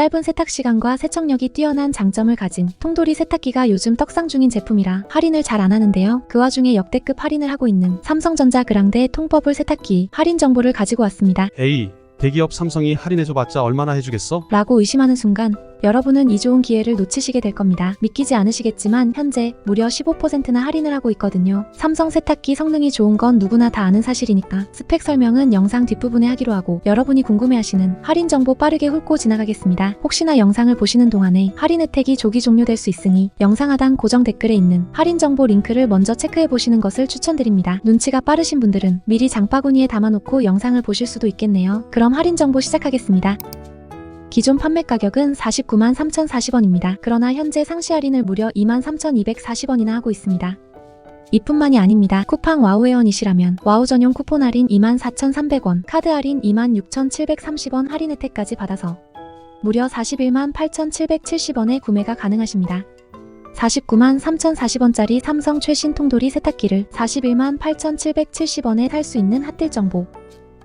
짧은 세탁 시간과 세척력이 뛰어난 장점을 가진 통돌이 세탁기가 요즘 떡상 중인 제품이라 할인을 잘 안 하는데요. 그 와중에 역대급 할인을 하고 있는 삼성전자 그랑데 통버블 세탁기 할인 정보를 가지고 왔습니다. 에이, 대기업 삼성이 할인해줘봤자 얼마나 해주겠어? 라고 의심하는 순간 여러분은 이 좋은 기회를 놓치시게 될 겁니다. 믿기지 않으시겠지만 현재 무려 15%나 할인을 하고 있거든요. 삼성 세탁기 성능이 좋은 건 누구나 다 아는 사실이니까 스펙 설명은 영상 뒷부분에 하기로 하고 여러분이 궁금해하시는 할인 정보 빠르게 훑고 지나가겠습니다. 혹시나 영상을 보시는 동안에 할인 혜택이 조기 종료될 수 있으니 영상 하단 고정 댓글에 있는 할인 정보 링크를 먼저 체크해 보시는 것을 추천드립니다. 눈치가 빠르신 분들은 미리 장바구니에 담아놓고 영상을 보실 수도 있겠네요. 그럼 할인 정보 시작하겠습니다. 기존 판매 가격은 49만 3,040원입니다. 그러나 현재 상시 할인을 무려 2만 3,240원이나 하고 있습니다. 이뿐만이 아닙니다. 쿠팡 와우 회원이시라면 와우 전용 쿠폰 할인 2만 4,300원, 카드 할인 2만 6,730원 할인 혜택까지 받아서 무려 41만 8,770원에 구매가 가능하십니다. 49만 3,040원짜리 삼성 최신 통돌이 세탁기를 41만 8,770원에 살 수 있는 핫딜 정보.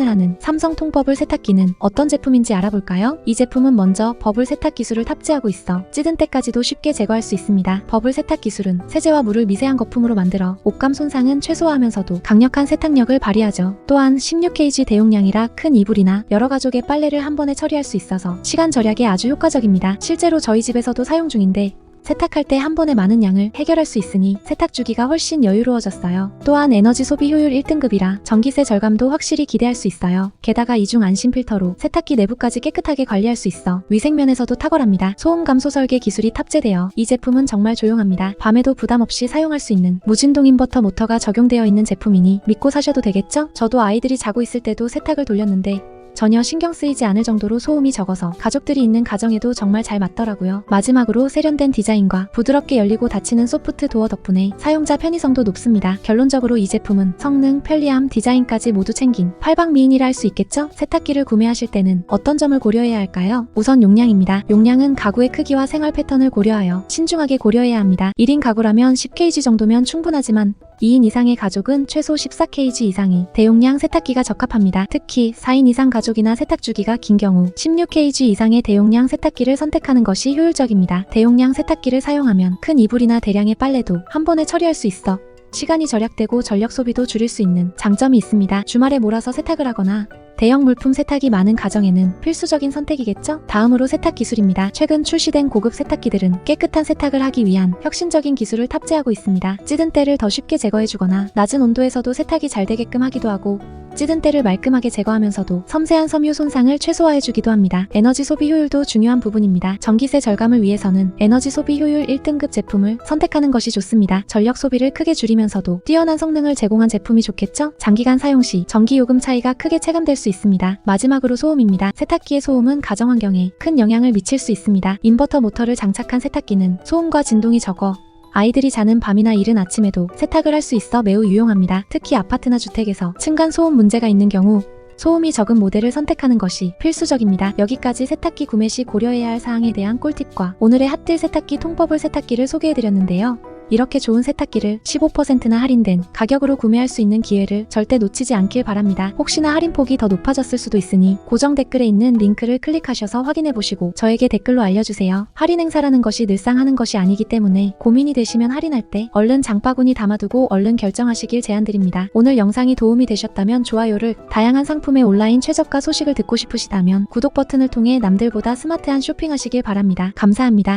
을 하는 삼성 통 버블 세탁기는 어떤 제품인지 알아볼까요? 이 제품은 먼저 버블 세탁 기술을 탑재하고 있어 찌든 때까지도 쉽게 제거할 수 있습니다. 버블 세탁 기술은 세제와 물을 미세한 거품으로 만들어 옷감 손상은 최소화하면서도 강력한 세탁력을 발휘하죠. 또한 16kg 대용량이라 큰 이불이나 여러 가족의 빨래를 한 번에 처리할 수 있어서 시간 절약에 아주 효과적입니다. 실제로 저희 집에서도 사용 중인데 세탁할 때 한 번에 많은 양을 해결할 수 있으니 세탁 주기가 훨씬 여유로워졌어요. 또한 에너지 소비 효율 1등급이라 전기세 절감도 확실히 기대할 수 있어요. 게다가 이중 안심 필터로 세탁기 내부까지 깨끗하게 관리할 수 있어 위생면에서도 탁월합니다. 소음 감소 설계 기술이 탑재되어 이 제품은 정말 조용합니다. 밤에도 부담 없이 사용할 수 있는 무진동 인버터 모터가 적용되어 있는 제품이니 믿고 사셔도 되겠죠? 저도 아이들이 자고 있을 때도 세탁을 돌렸는데 전혀 신경 쓰이지 않을 정도로 소음이 적어서 가족들이 있는 가정에도 정말 잘 맞더라고요. 마지막으로 세련된 디자인과 부드럽게 열리고 닫히는 소프트 도어 덕분에 사용자 편의성도 높습니다. 결론적으로 이 제품은 성능, 편리함, 디자인까지 모두 챙긴 팔방 미인이라 할 수 있겠죠? 세탁기를 구매하실 때는 어떤 점을 고려해야 할까요? 우선 용량입니다. 용량은 가구의 크기와 생활 패턴을 고려하여 신중하게 고려해야 합니다. 1인 가구라면 10kg 정도면 충분하지만 2인 이상의 가족은 최소 14kg 이상이 대용량 세탁기가 적합합니다. 특히 4인 이상 가족이나 세탁 주기가 긴 경우 16kg 이상의 대용량 세탁기를 선택하는 것이 효율적입니다. 대용량 세탁기를 사용하면 큰 이불이나 대량의 빨래도 한 번에 처리할 수 있어 시간이 절약되고 전력 소비도 줄일 수 있는 장점이 있습니다. 주말에 몰아서 세탁을 하거나 대형 물품 세탁이 많은 가정에는 필수적인 선택이겠죠? 다음으로 세탁 기술입니다. 최근 출시된 고급 세탁기들은 깨끗한 세탁을 하기 위한 혁신적인 기술을 탑재하고 있습니다. 찌든 때를 더 쉽게 제거해주거나 낮은 온도에서도 세탁이 잘 되게끔 하기도 하고 찌든 때를 말끔하게 제거하면서도 섬세한 섬유 손상을 최소화해주기도 합니다. 에너지 소비 효율도 중요한 부분입니다. 전기세 절감을 위해서는 에너지 소비 효율 1등급 제품을 선택하는 것이 좋습니다. 전력 소비를 크게 줄이면서도 뛰어난 성능을 제공한 제품이 좋겠죠? 장기간 사용 시 전기 요금 차이가 크게 체감될 수 있습니다. 마지막으로 소음입니다. 세탁기의 소음은 가정 환경에 큰 영향을 미칠 수 있습니다. 인버터 모터를 장착한 세탁기는 소음과 진동이 적어 아이들이 자는 밤이나 이른 아침에도 세탁을 할 수 있어 매우 유용합니다. 특히 아파트나 주택에서 층간 소음 문제가 있는 경우 소음이 적은 모델을 선택하는 것이 필수적입니다. 여기까지 세탁기 구매 시 고려해야 할 사항에 대한 꿀팁과 오늘의 핫딜 세탁기 통버블 세탁기를 소개해드렸는데요. 이렇게 좋은 세탁기를 15%나 할인된 가격으로 구매할 수 있는 기회를 절대 놓치지 않길 바랍니다. 혹시나 할인폭이 더 높아졌을 수도 있으니 고정 댓글에 있는 링크를 클릭하셔서 확인해 보시고 저에게 댓글로 알려주세요. 할인 행사라는 것이 늘상 하는 것이 아니기 때문에 고민이 되시면 할인할 때 얼른 장바구니 담아두고 얼른 결정하시길 제안드립니다. 오늘 영상이 도움이 되셨다면 좋아요를 다양한 상품의 온라인 최저가 소식을 듣고 싶으시다면 구독 버튼을 통해 남들보다 스마트한 쇼핑하시길 바랍니다. 감사합니다.